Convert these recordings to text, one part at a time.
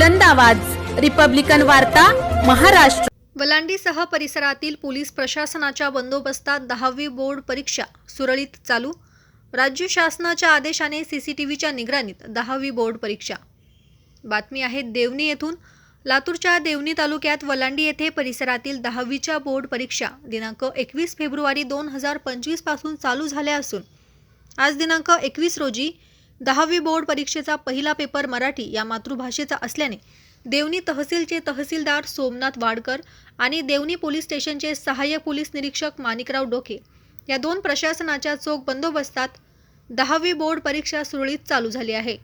बुलंद आवाज. रिपब्लिकन वार्ता महाराष्ट्र. वलांडीसह परिसरातील पोलीस प्रशासनाच्या बंदोबस्तात दहावी बोर्ड परीक्षा सुरळीत चालू. राज्य शासनाच्या आदेशाने सीसीटीव्हीच्या निगराणीत दहावी बोर्ड परीक्षा. बातमी आहे देवणी येथून. लातूरच्या देवणी तालुक्यात वलांडी येथे परिसरातील दहावीच्या बोर्ड परीक्षा दिनांक एकवीस फेब्रुवारी दोन हजार पंचवीसपासून चालू झाल्या असून आज दिनांक एकवीस रोजी दहावी बोर्ड परीक्षेचा पहिला पेपर मराठी या मातृभाषेचा असल्याने देवणी तहसीलचे तहसीलदार सोमनाथ वाडकर आणि देवणी पोलीस स्टेशनचे सहाय्यक पोलीस निरीक्षक माणिकराव डोके या दोन प्रशासनाच्या चोख बंदोबस्तात दहावी बोर्ड परीक्षा सुरळीत चालू झाली आहे.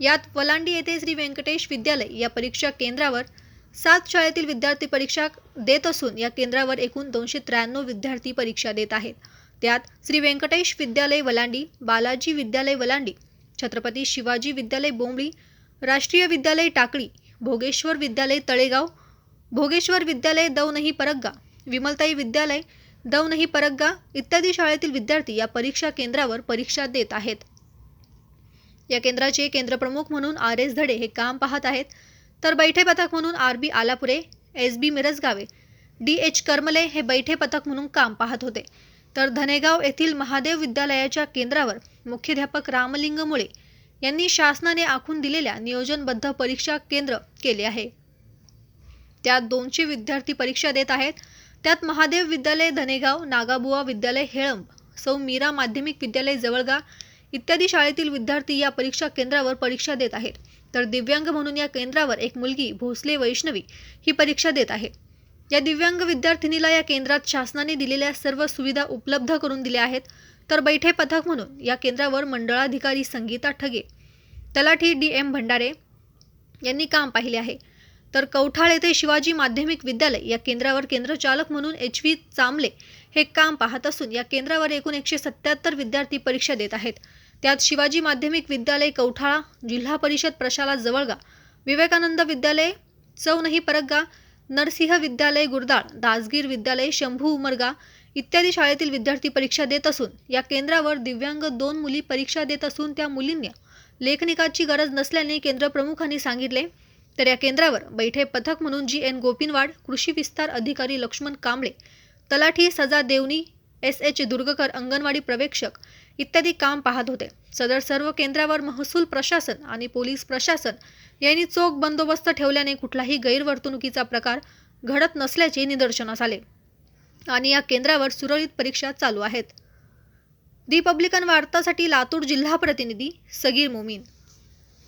यात वलांडी येथे श्री व्यंकटेश विद्यालय या परीक्षा केंद्रावर सात शाळेतील विद्यार्थी परीक्षा देत असून या केंद्रावर एकूण दोनशे त्र्याण्णव विद्यार्थी परीक्षा देत आहेत. त्यात श्री व्यंकटेश विद्यालय वलांडी बालाजी विद्यालय वलांडी छत्रपती शिवाजी विद्यालय बोंबळी राष्ट्रीय विद्यालय टाकळी भोगेश्वर विद्यालय तळेगाव भोगेश्वर विद्यालय दौनही परग्गा विमलताई विद्यालय दौनही परग्गा इत्यादी शाळेतील विद्यार्थी या परीक्षा केंद्रावर परीक्षा देत आहेत. या केंद्राचे केंद्रप्रमुख म्हणून आर एस धडे हे काम पाहत आहेत. तर बैठे पथक म्हणून R B Alapure S B Mirajgave D H Karmale हे बैठे पथक म्हणून काम पाहत होते. तर धनेगाव येथील महादेव विद्यालयाच्या केंद्रावर मुख्याध्यापक रामलिंग मुळे यांनी शासनाने आखून दिलेल्या नियोजनबद्ध परीक्षा केंद्र केले आहे. त्यात दोनशे विद्यार्थी परीक्षा देत आहेत. त्यात महादेव विद्यालय धनेगाव नागाबुवा विद्यालय हेळंब सौ मीरा माध्यमिक विद्यालय जवळगा इत्यादी शाळेतील विद्यार्थी या परीक्षा केंद्रावर परीक्षा देत आहेत. तर दिव्यांग म्हणून या केंद्रावर एक मुलगी भोसले वैष्णवी ही परीक्षा देत आहे. या दिव्यांग विद्यार्थिनीला या केंद्रात शासनाने दिलेल्या सर्व सुविधा उपलब्ध करून दिल्या आहेत. तर बैठे पथक म्हणून या केंद्रावर मंडळाधिकारी संगीता ठगे तलाठी डी एम भंडारे यांनी काम पाहिले आहे. तर कौठाळ येथे शिवाजी माध्यमिक विद्यालय या केंद्रावर केंद्रचालक म्हणून एच व्ही चांबले हे काम पाहत असून या केंद्रावर एकूण एकशे सत्याहत्तर विद्यार्थी परीक्षा देत आहेत. त्यात शिवाजी माध्यमिक विद्यालय कौठाळा जिल्हा परिषद प्रशाला जवळगा विवेकानंद विद्यालय चौनही परगगा नरसिंह विद्यालय गुरदाळ दासगीर विद्यालय शंभू उमरगा इत्यादी शाळेतील विद्यार्थी परीक्षा देत असून या केंद्रावर दिव्यांग दोन मुली परीक्षा देत असून त्या मुलींना लेखनिकाची गरज नसल्याने केंद्र प्रमुखांनी सांगितले. तर या केंद्रावर बैठे पथक म्हणून जी एन गोपिनवाड कृषी विस्तार अधिकारी लक्ष्मण कांबळे तलाठी सजा देवनी एस एच दुर्गकर अंगणवाडी प्रवेक्षक इत्यादी काम पाहत होते. सदर सर्व केंद्रावर महसूल प्रशासन आणि पोलीस प्रशासन यांनी चोख बंदोबस्त ठेवल्याने कुठलाही गैरवर्तणुकीचा प्रकार घडत नसल्याचे निदर्शनास आले. आणि या केंद्रावर सुरळीत परीक्षा चालू आहेत. रिपब्लिकन वार्तासाठी लातूर जिल्हा प्रतिनिधी सगीर मोमीन.